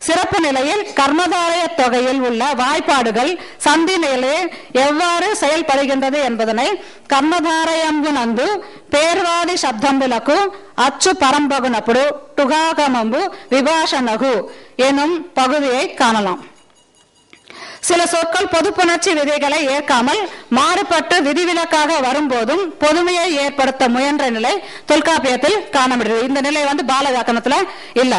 சிறப்பு நிலையில் கர்மதாரய தொகையில் உள்ள வாய்ப்பாடுகள் சந்தி நிலையில் எவ்வாறு செயல்படுகின்றது என்பதனை కర్మధారయంబు నందు పేర్వాది శబ్దంబులకు అచ్చు పరంబగునప్పుడు టుగాగమంబు విభాషణగు எனும் பகுதியை காணலாம் சில சொற்கள் பொதுப்புணர்ச்சி விதிகளை ஏற்காமல் மாறுபட்டு விதிவிலக்காக வரும்போதும் பொதுமையை ஏற்படுத்த முயன்ற நிலை தொல்காப்பியத்தில் காண முடியுது இந்த நிலை வந்து பால வியாக்கணத்துல இல்ல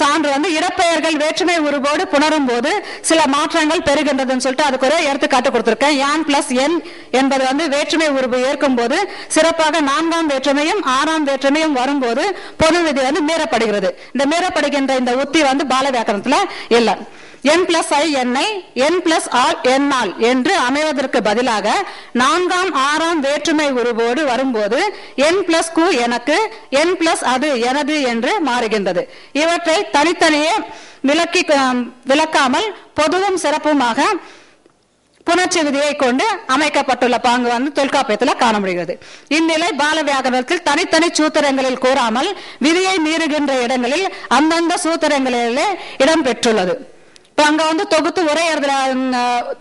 சான்று வந்து இடப்பெயர்கள் வேற்றுமை உருவோடு புணரும் போது சில மாற்றங்கள் பெறுகின்றதுன்னு சொல்லிட்டு அதுக்கு ஒரு எடுத்துக்காட்டு கொடுத்துருக்கேன். யான் பிளஸ் என் என்பது வந்து வேற்றுமை உருவு ஏற்கும் போது சிறப்பாக நான்காம் வேற்றுமையும் ஆறாம் வேற்றுமையும் வரும்போது பொது விதி வந்து மீறப்படுகிறது. இந்த மீறப்படுகின்ற இந்த உத்தி வந்து பால வியாக்கரணத்துல இல்லை. என் பிளஸ் ஐ எண்ணை என் பிளஸ் ஆல் என்னால் என்று அமைவதற்கு பதிலாக நான்காம் ஆறாம் வேற்றுமை உருவோடு வரும்போது என் பிளஸ் கு எனக்கு என் பிளஸ் அது எனது என்று மாறுகின்றது. இவற்றை தனித்தனியே விளக்கி விளக்காமல் பொதுவும் சிறப்புமாக புணர்ச்சி விதியை கொண்டு அமைக்கப்பட்டுள்ள பாங்கு வந்து தொல்காப்பியத்தில் காண முடிகிறது இந்நிலை பால வியாகரணத்தில் தனித்தனி சூத்திரங்களில் கூறாமல் விதியை மீறுகின்ற இடங்களில் அந்தந்த சூத்திரங்களிலே இடம் பெற்றுள்ளது இப்ப அங்க வந்து தொகுத்து ஒரே இடத்துல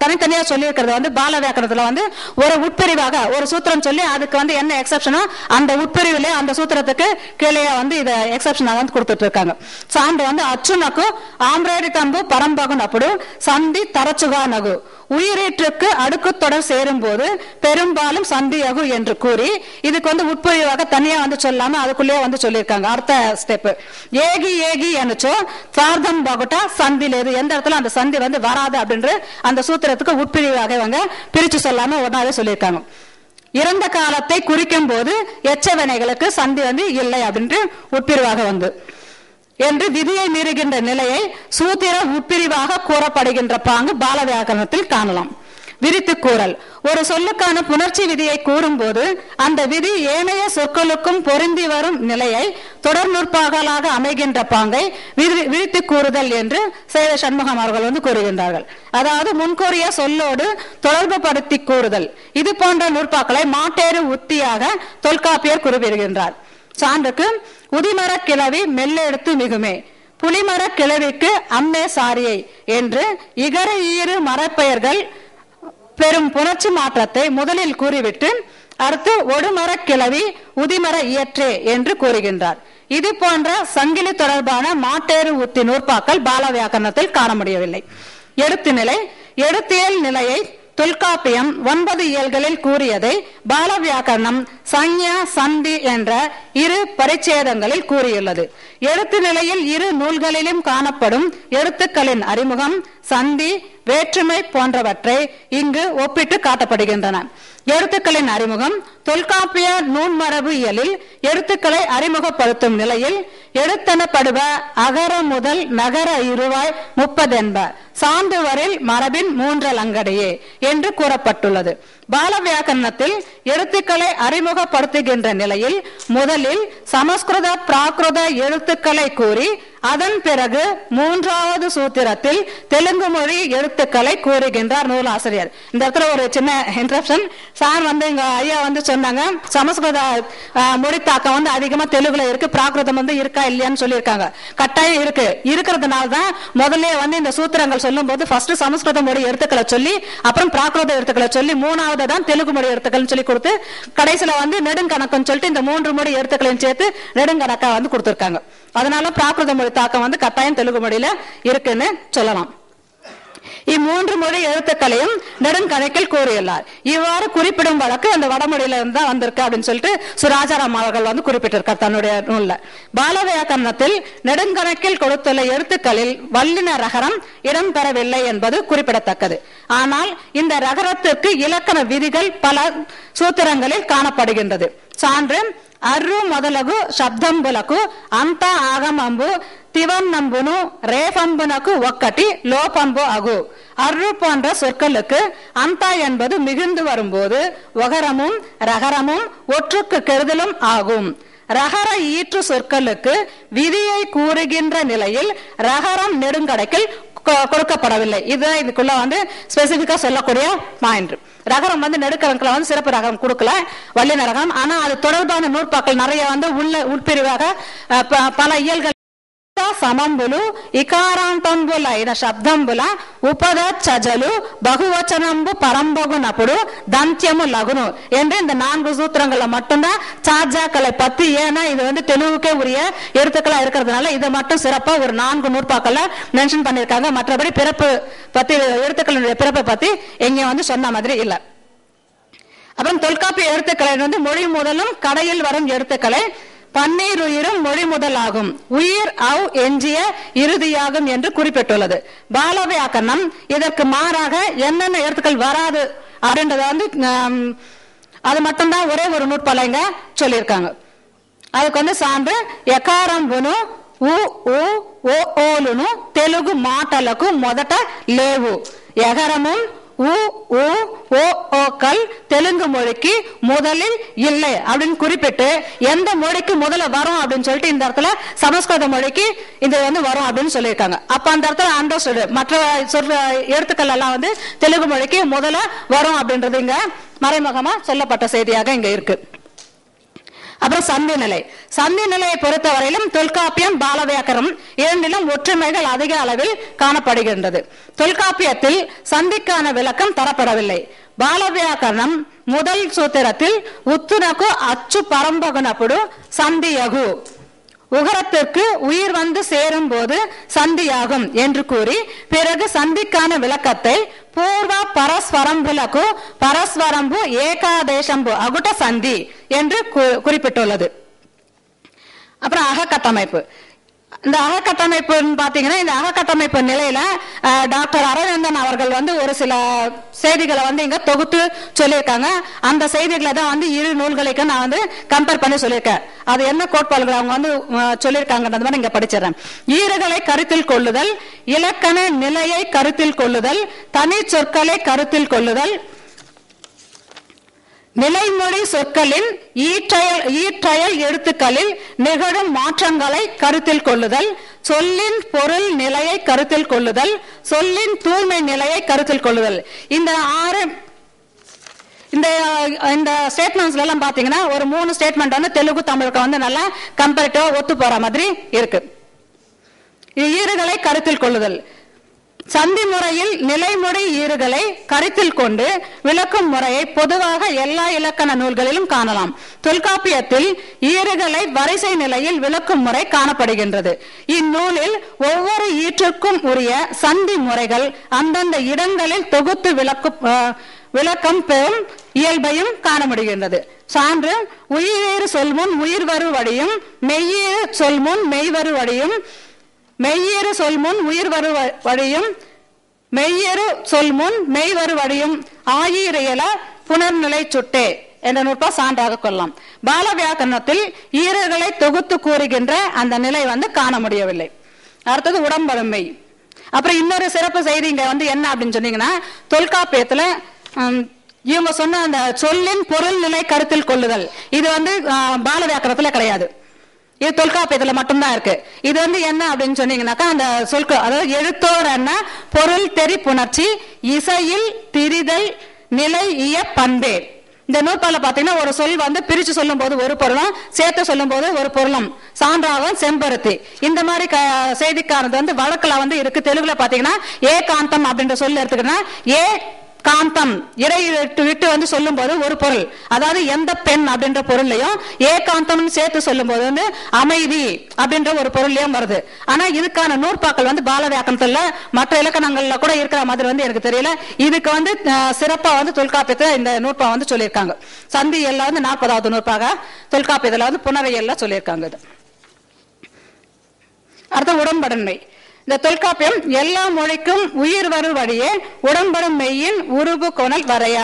தனித்தனியா சொல்லி இருக்கிறது வந்து பால வியாக்கரணத்துல வந்து ஒரு உட்பிரிவாக ஒரு சூத்திரம் சொல்லி அதுக்கு வந்து என்ன எக்ஸப்ஷனோ அந்த உட்பிரிவிலே அந்த சூத்திரத்துக்கு கீழே வந்து இத எக்ஸப்ஷனாக வந்து கொடுத்துட்டு இருக்காங்க சான்று வந்து அச்சுனக்கு ஆம்ரேடி தம்பு பரம்பகுன் அப்படு சந்தி தரச்சுகா நகு. உயிரீற்றுக்கு அடுக்கு தொடர் சேரும் போது பெரும்பாலும் சந்தியகு என்று கூறி இதுக்கு வந்து உட்பிரிவாக தனியா வந்து சொல்லாம அதுக்குள்ளேயே வந்து சொல்லியிருக்காங்க. அடுத்த ஸ்டெப் ஏகி ஏகி என்னச்சோ சார்தம் பகுட்டா சந்தி எந்த இடத்துல அந்த சந்தி வந்து வராது அப்படின்ற அந்த சூத்திரத்துக்கு உட்பிரிவாக இவங்க பிரிச்சு சொல்லாம ஒன்னாவே சொல்லியிருக்காங்க. இறந்த காலத்தை குறிக்கும் போது எச்சவனைகளுக்கு சந்தி வந்து இல்லை அப்படின்ட்டு உட்பிரிவாக வந்து. என்று விதியை மீறுகின்ற நிலையை சூத்திர உட்பிரிவாக கூறப்படுகின்ற பாங்கு பால வியாக்கரணத்தில் காணலாம். விரித்து கூறல். ஒரு சொல்லுக்கான புணர்ச்சி விதியை கூறும்போது அந்த விதி ஏனைய சொற்களுக்கும் பொருந்தி வரும் நிலையை தொடர் நுட்பாகலாக அமைகின்ற பாங்கை விரித்து கூறுதல் என்று சேத சண்முகம் அவர்கள் வந்து கூறுகின்றார்கள். அதாவது முன்கூறிய சொல்லோடு தொடர்பு படுத்தி கூறுதல். இது போன்ற நுட்பாக்களை மாட்டேறு உத்தியாக தொல்காப்பியர் குறிப்பிடுகின்றார். சான்றுக்கு உதிமர கிளவி மெல்லெடுத்து மிகுமே புலிமர கிளவிக்கு அம்மே சாரியை என்று இகர ஈறு மரப்பெயர்கள் பெரும் புணர்ச்சி மாற்றத்தை முதலில் கூறிவிட்டு அடுத்து ஒடுமர கிளவி உதிமர இயற்றே என்று கூறுகின்றார். இது போன்ற சங்கிலி தொடர்பான மாட்டேறு உத்தி நூற்பாக்கள் பால வியாக்கரணத்தில் காண முடியவில்லை. எழுத்து நிலை எழுத்தியல் நிலையை தொல்காப்பியம் ஒன்பது இயல்களில் கூறியதை பால வியாக்கரணம் சஞ்ஞா சந்தி என்ற இரு பரிச்சேதங்களில் கூறியுள்ளது. எழுத்து நிலையில் இரு நூல்களிலும் காணப்படும் எழுத்துக்களின் அறிமுகம் சந்தி வேற்றுமை போன்றவற்றை இங்கு ஒப்பிட்டு காட்டப்படுகின்றன. எழுத்துக்களின் அறிமுகம் தொல்காப்பிய நூன்மரபு இயலில் எழுத்துக்களை அறிமுகப்படுத்தும் நிலையில் எழுத்தெனப்படுவ அகர முதல் நகர இருவாய் முப்பதென்ப சான்றுவரில் மரபின் மூன்றல் அங்கடையே என்று கூறப்பட்டுள்ளது. பால வியாக்கரணத்தில் எழுத்துக்களை அறிமுகப்படுத்துகின்ற நிலையில் முதலில் சமஸ்கிருத பிராகிருத எழுத்துக்களை கூறி அதன் பிறகு மூன்றாவது சூத்திரத்தில் தெலுங்கு மொழி எழுத்துக்களை கூறுகின்றார் நூலாசிரியர். இந்த இடத்துல ஒரு சின்ன இன்ட்ரப்ஷன் சார் வந்து எங்கள் ஐயா வந்து சொன்னாங்க சமஸ்கிருத மொழி தாக்கம் வந்து அதிகமாக தெலுங்குல இருக்கு பிராகிருதம் வந்து இருக்கா இல்லையான்னு சொல்லியிருக்காங்க. கட்டாயம் இருக்கு. இருக்கிறதுனால தான் முதல்ல வந்து இந்த சூத்திரங்கள் சொல்லும் போது ஃபர்ஸ்ட் சமஸ்கிருத மொழி எழுத்துக்களை சொல்லி அப்புறம் பிராகிருத எழுத்துக்களை சொல்லி மூணாவது தான் தெலுங்கு மொழி எழுத்துக்கள்னு சொல்லி கொடுத்து கடைசியில் வந்து நெடுங்கணக்குன்னு சொல்லிட்டு இந்த மூன்று மொழி எழுத்துக்களையும் சேர்த்து நெடுங்கணக்காக வந்து கொடுத்துருக்காங்க. அதனால பிராகிருத மொழி தாக்கம் வந்து கட்டாயம் தெலுங்கு மொழியில இருக்குன்னு சொல்லலாம். இம்மூன்று மொழி எழுத்துக்களையும் நெடுங்கணக்கில் கூறியுள்ளார். இவ்வாறு குறிப்பிடும் வழக்கு அந்த வடமொழியில இருந்து தான் வந்திருக்கு அப்படின்னு சொல்லிட்டு சுராஜாராம் அவர்கள் வந்து குறிப்பிட்டிருக்கார் தன்னுடைய நூல்ல. பாலவியாக்கரணத்தில் நெடுங்கணக்கில் கொடுத்துள்ள எழுத்துக்களில் வல்லின ரகரம் இடம்பெறவில்லை என்பது குறிப்பிடத்தக்கது. ஆனால் இந்த ரகரத்திற்கு இலக்கண விதிகள் பல சூத்திரங்களில் காணப்படுகின்றது. சான்று అర్రు మొదలగు శబ్దంబులకు అంత ఆగమంబు திவன்னம்புனு ரேபம்புனக்கு ஒக்கட்டி லோபம்பு அகு அர்ரு போன்ற சொற்களுக்கு அந்த என்பது மிகுந்து வரும்போது ஒகரமும் ரகரமும் ஒற்றுக்கு கெடுதலும் ஆகும் ரகர ஈற்று சொற்களுக்கு விதியை கூறுகின்ற நிலையில் ரகரம் நெடுங்கடைக்கில் கொடுக்கப்படவில்லை. இதுதான் இதுக்குள்ள வந்து ஸ்பெசிபிக்கா சொல்லக்கூடிய பாயிண்ட் ரகரம் வந்து நெடுக்கணக்கில் வந்து சிறப்பு ரகம் கொடுக்கல வல்லின ரகம் ஆனா அது தொடர்பான நூற்பாக்கள் நிறைய வந்து உள்ள உட்பிரிவாக பல இயல்கள் సమంబులు ఇకారాంతంబులైన శబ్దంబుల ఉపద చజలు బహువచనంబు பரம்பகுனப்படு தந்தியமு லகுனு என்று இந்த நான்கு சூத்திரங்கள்ல மட்டும்தான் சார்ஜாக்களை பத்தி ஏன்னா இது வந்து தெலுங்குக்கே உரிய எழுத்துக்களா இருக்கிறதுனால இதை மட்டும் சிறப்பா ஒரு நான்கு நூற்பாக்கள்ல மென்ஷன் பண்ணிருக்காங்க மற்றபடி பிறப்பு பத்தி எழுத்துக்களுடைய பிறப்பை பத்தி எங்கேயும் வந்து சொன்ன மாதிரி இல்லை அப்புறம் தொல்காப்பிய எழுத்துக்களை வந்து மொழி முதலும் கடையில் வரும் எழுத்துக்களை பன்னீர் உயிரும் மொழி முதலாகும் உயிர் அவ் எஞ்சிய இறுதியாகும் என்று குறிப்பிட்டுள்ளது பாலவியாக்கரணம் இதற்கு மாறாக என்னென்ன எழுத்துக்கள் வராது அப்படின்றத வந்து ஆம், அது மட்டும்தான் ஒரே ஒரு நூற்பாலைங்க சொல்லியிருக்காங்க அதுக்கு வந்து సాండ్రు ఎకారంబును ఉ ఉ ఓ ఓలును తెలుగు మాటలకు మొదట లేవు ఎగరము உ உ ஓ ஓக்கள் தெலுங்கு மொழிக்கு முதலில் இல்லை அப்படின்னு குறிப்பிட்டு எந்த மொழிக்கு முதல்ல வரும் அப்படின்னு சொல்லிட்டு இந்த இடத்துல சமஸ்கிருத மொழிக்கு இது வந்து வரும் அப்படின்னு சொல்லியிருக்காங்க. அப்ப அந்த இடத்துல அண்டர்ஸ்டுட் மற்ற சொல்ற எழுத்துக்கள் எல்லாம் வந்து தெலுங்கு மொழிக்கு முதல்ல வரும் அப்படின்றது இங்க மறைமுகமா சொல்லப்பட்ட செய்தியாக இங்க இருக்கு. அப்புறம் சந்தி நிலை சந்தி நிலையை பொறுத்தவரையிலும் தொல்காப்பியம் பாலவியாக்கரம் இரண்டிலும் ஒற்றுமைகள் அதிக அளவில் காணப்படுகின்றது. தொல்காப்பியத்தில் சந்திக்கான விளக்கம் தரப்படவில்லை. பாலவியாக்கரணம் முதல் சூத்திரத்தில் உத்துனகு அச்சு பரம்பகுனப்படு சந்தியகு. உகரத்திற்கு உயிர் வந்து சேரும் போது சந்தியாகும் என்று கூறி பிறகு சந்திக்கான விளக்கத்தை పూర్వ పరస్వరంబులకు పరస్వరంబు ఏకాదేశంబు అగుట సంధి என்று கு- குறிப்பிட்டுள்ளது அப்புறம் அகக்கட்டமைப்பு இந்த அகக்கட்டமைப்புன்னு பார்த்தீங்கன்னா இந்த அகக்கட்டமைப்பு நிலையில டாக்டர் அரவிந்தன் அவர்கள் வந்து ஒரு சில செய்திகளை வந்து இங்க தொகுத்து சொல்லியிருக்காங்க. அந்த செய்திகளை தான் வந்து இரு நூல்களுக்கு நான் வந்து கம்பேர் பண்ணி சொல்லியிருக்கேன். அது என்ன கோட்பாடுகள் அவங்க வந்து சொல்லியிருக்காங்கன்றது மாதிரி இங்க படிச்சிடறேன். ஈறுகளை கருத்தில் கொள்ளுதல் இலக்கண நிலையை கருத்தில் கொள்ளுதல் தனி சொற்களை கருத்தில் கொள்ளுதல் நிலைமொழி சொற்களின் ஈற்றயல் ஈற்றயல் எழுத்துக்களில் நிகழும் மாற்றங்களை கருத்தில் கொள்ளுதல் சொல்லின் பொருள் நிலையை கருத்தில் கொள்ளுதல் சொல்லின் தூய்மை நிலையை கருத்தில் கொள்ளுதல். இந்த ஆறு இந்த இந்த ஸ்டேட்மெண்ட்ஸ்ல எல்லாம் பாத்தீங்கன்னா ஒரு மூணு ஸ்டேட்மெண்ட் வந்து தெலுங்கு தமிழுக்கு வந்து நல்லா கம்பேரிட்டிவா ஒத்து போற மாதிரி இருக்கு. ஈறுகளை கருத்தில் கொள்ளுதல். சந்தி முறையில் நிலைமுறை ஈறுகளை கருத்தில் கொண்டு விளக்கும் முறையை பொதுவாக எல்லா இலக்கண நூல்களிலும் காணலாம். தொல்காப்பியத்தில் ஈறுகளை வரிசை நிலையில் விளக்கும் முறை காணப்படுகின்றது. இந்நூலில் ஒவ்வொரு ஈற்றுக்கும் உரிய சந்தி முறைகள் அந்தந்த இடங்களில் தொகுத்து விளக்கும் விளக்கம் பெறும் இயல்பையும் காண முடிகின்றது சான்று உயிரேறு சொல்முன் உயிர் வரு வழியும் மெய்யேறு சொல்முன் மெய்வரு வழியும் மெய்யேறு சொல்முன் உயிர் வரு வ- வழியும் மெய்யேறு சொல்முன் மெய்வரு வழியும் ஆயிரையல புனர்நிலை சுட்டே என்ற நூற்பா சான்றாக கொள்ளலாம். பால வியாக்கரணத்தில் ஈரர்களை தொகுத்து கூறுகின்ற அந்த நிலை வந்து காண முடியவில்லை. அடுத்தது உடம்பருமை அப்புறம் இன்னொரு சிறப்பு செய்தி இங்க வந்து என்ன அப்படின்னு சொன்னீங்கன்னா தொல்காப்பியத்துல இவங்க சொன்ன அந்த சொல்லின் பொருள் நிலை கருத்தில் கொள்ளுதல். இது வந்து பால வியாக்கரணத்துல கிடையாது. இது தொல்காப்பியத்துல மட்டும்தான் இருக்கு. இது வந்து என்ன அப்படின்னு சொன்னீங்கன்னாக்கா அந்த சொற்க அதாவது எழுத்தோர் என்ன? பொருள் தெரி புணர்ச்சி இசையில் திரிதல் நிலை இய பண்பே. இந்த நூற்பால பாத்தீங்கன்னா ஒரு சொல் வந்து பிரிச்சு சொல்லும் போது ஒரு பொருளும் சேர்த்து சொல்லும் போது ஒரு பொருளும். சான்றாவும் செம்பருத்தி. இந்த மாதிரி க- செய்திக்கானது வந்து வழக்குல வந்து இருக்கு. தெலுங்குல பாத்தீங்கன்னா ஏ காந்தம் அப்படின்ற சொல் எடுத்துக்கிட்டா ஏ காந்தம். இறை விட்டு விட்டு வந்து சொல்லும் போது ஒரு பொருள். அதாவது எந்த பெண் அப்படின்ற பொருள்லையும் ஏகாந்தம்னு சேர்த்து சொல்லும் போது வந்து அமைதி அப்படின்ற ஒரு பொருள்லயும் வருது. ஆனா இதுக்கான நூற்பாக்கள் வந்து பால வியாக்கணத்துல மற்ற இலக்கணங்கள்ல கூட இருக்கிற மாதிரி வந்து எனக்கு தெரியல. இதுக்கு வந்து சிறப்பா வந்து தொல்காப்பியத்தை இந்த நூற்பா வந்து சொல்லியிருக்காங்க. சந்தி எல்லாம் வந்து நாற்பதாவது நூற்பாக தொல்காப்பியத்துல வந்து புனரையெல்லாம் சொல்லியிருக்காங்க இது. அடுத்த உடம்படன்மை. இந்த தொல்காப்பியம் எல்லா மொழிக்கும் உயிர் வரு வழியே உடம்படும் மெய்யின் உருபு கொணல் வரையா